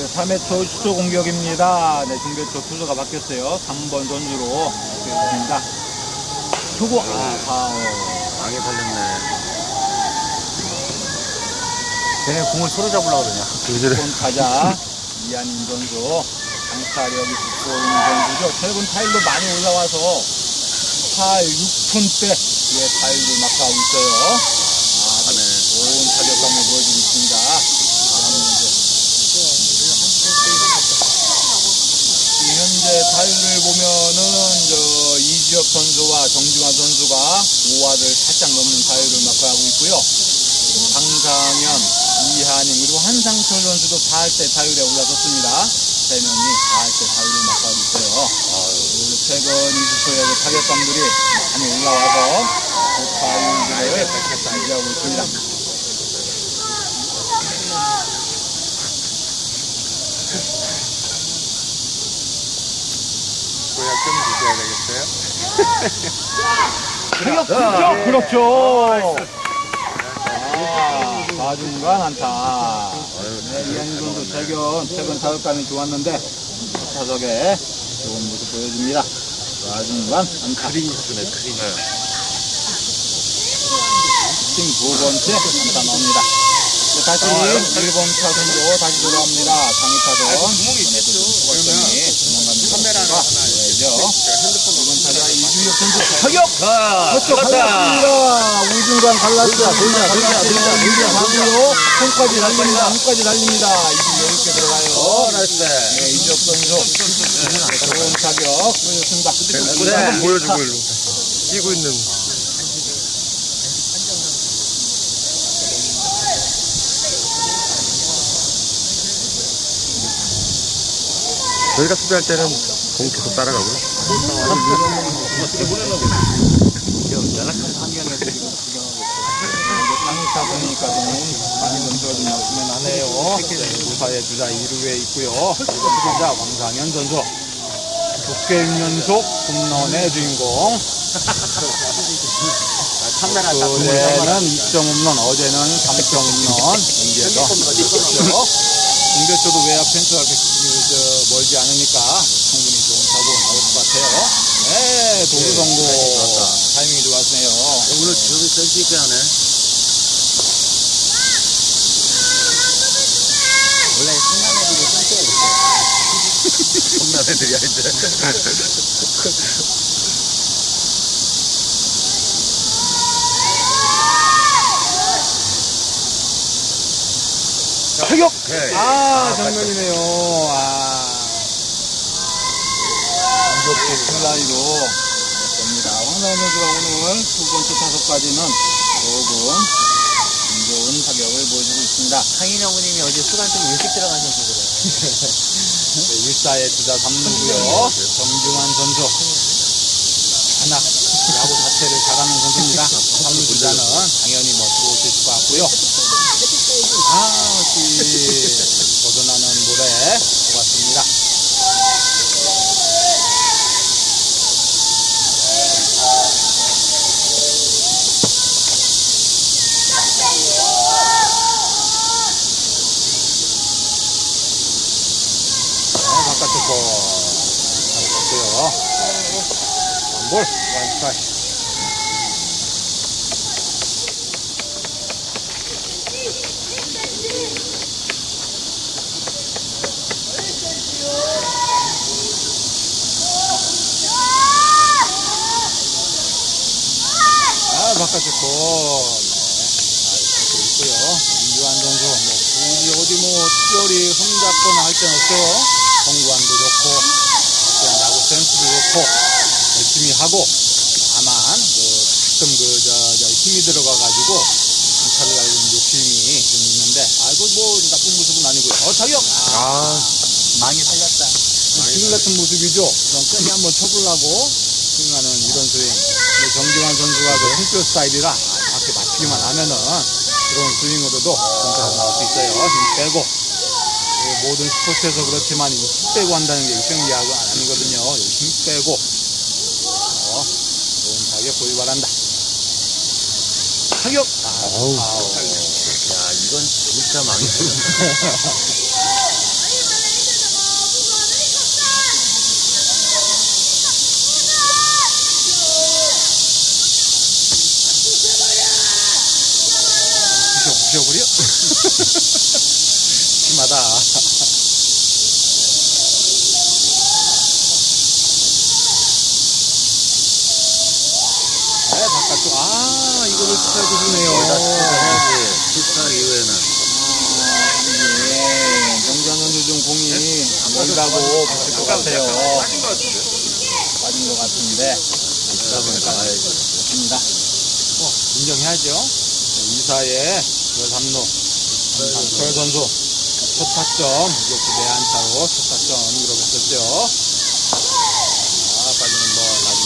그 3회 초 수조 공격입니다. 네, 중계초 투수가 바뀌었어요. 3번 전주로 바뀌었습니다. 초구, 아, 파울. 망에 걸렸네. 쟤네 공을 서로 잡으려고 그러냐. 본 타자, 이한인 선수. 장타력이 돋보이는 선수죠. 최근 타율도 많이 올라와서 8, 6푼대 의 타율을 막하고 있어요. 아주 네. 좋은 타격감을 보여주고 있습니다. 이한인 선수. 지금 현재 타율을 보면은 저 이지혁 선수와 정지환 선수가 5화를 살짝 넘는 타율을 막하고 있고요. 강상현, 이한임 그리고 한상철 선수도 4할때 타율에 올라섰습니다. 세 명이 4할때 타율을 막하고 있어요. 최근 이수초의 그 타격감들이 많이 올라와서 그 타율들을 유지하고 있습니다. 고약 좀 주셔야 되겠어요? 타격 그렇죠. 아, 좌중간 안타. 네, 이한임 선수 최근, 최근 타격감이 좋았는데 타석에 좋은 모습 보여줍니다. 좌중간 안타. 크리스네, 크리스. 팀 두 번째 안타 나옵니다. 네, 다시 1번 타선으로 다시 돌아옵니다. 상위 타선. 구멍이 있겠죠. 수박점이 도망갑니다. 카메라를 하나 죠 핸드폰 2번 타자 이주혁 선수 타격! 아, 그렇죠, 갈랐습니다. 우중간 갈랐어요. 돌자, 돌자, 돌자, 돌자, 방으로 손까지 달립니다. 손까지 달립니다. 이주 여유있게 들어가요. 어, 나이스. 네, 이주혁 선수. 좋은 타격 보여줬습니다. 네. 한번 보여주고, 일로. 뛰고 있는. 저희가 수비할 때는 공 계속 따라가고요. 나오면 하네요. 무사의 주자 2루에 있고요. 주자 왕상현 선수. 두께 6연속 홈런의 주인공. 어제는 2점 홈런, 어제는 3점 홈런. 경기에서. 중계초도 외야 펜스가 그렇게 그, 저, 멀지 않으니까 충분히 좋은 타구 나올 것 같아요. 네, 도루 성공. 타이밍이 좋았네요. 오늘 지금이 센스 있게 하네. 원래 성남 애들이 센스가 있어. 성남 애들이 아닌데. 타격! 네. 아, 정면이네요. 아. 이렇게 슬라이로 됩니다. 황나연 선수가 오늘 두 번째 타석까지는 조금 안 좋은 타격을 보여주고 있습니다. 강인 어머님이 어제 수간 좀 일찍 들어가셔서 그래요. 네, 일사의 주자 3루고요. 정중환 선수. 하나 야구 자체를 잘하는 선수입니다. 3루 주자는 당연히 뭐 들어오실 것 같고요. 아, 역시 벗어나는 노래 고맙습니다. 네, 바깥쪽 볼. 잘했고요. 원볼, 원스트라 바깥쪽 볼. 네. 있고요. 임주환 선수, 뭐, 굳이 어디 뭐, 특별히 흠잡거나 할땐 없어요. 정구안도 좋고, 그냥 야구 센스도 좋고, 열심히 하고, 다만, 그, 가끔 그, 저, 저, 힘이 들어가가지고, 안타를 날리는 욕심이 좀 있는데, 아이고, 뭐, 나쁜 모습은 아니고요. 어, 타격! 아, 많이 살렸다. 지금 같은 모습이죠. 그럼 끈이 한번 쳐보려고 스윙하는 이런 스윙. 정지환 선수가 그 승표 스타일이라 밖에 맞추기만 하면은 그런 스윙으로도 진짜 나올 수 있어요. 힘 빼고. 그 모든 스포츠에서 그렇지만 이힘 빼고 한다는 게게 아니거든요. 이힘 빼고. 어, 좋은 타격 보기 바란다. 타격! 아, 어우. 아우. 야, 이건 진짜 망했어. 부셔버려? 심하다. 아, 네, 바깥쪽. 아, 이거를 스타일도 주네요. 여기다 스타일해야지. 출타 이후에는. 예, 좀 공이 네? 안 가고 붙을 것 같아요. 빠진 것 같은데? 빠진 것 같은데. 있다 보니까 아야지. 좋습니다. 어, 인정해야죠. 네, 인사에 13로 강철 선수. 첫 타점. 역시 내한타로 첫 타점 기록했었죠. 자 아, 빠지는 볼 낮은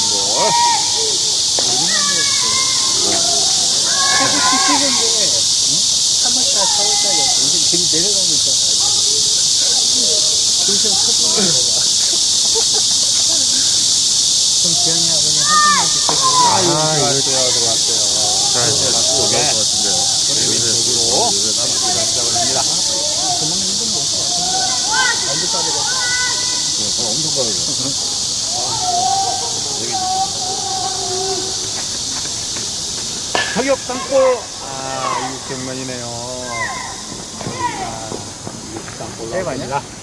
아, 볼. 계속 이거 좋아, 좋아, 좋아. 잘했어요. 타격 땅볼! 아, 이거 경만이네요. 아, 이거 땅볼 세반이야? 나옵니다.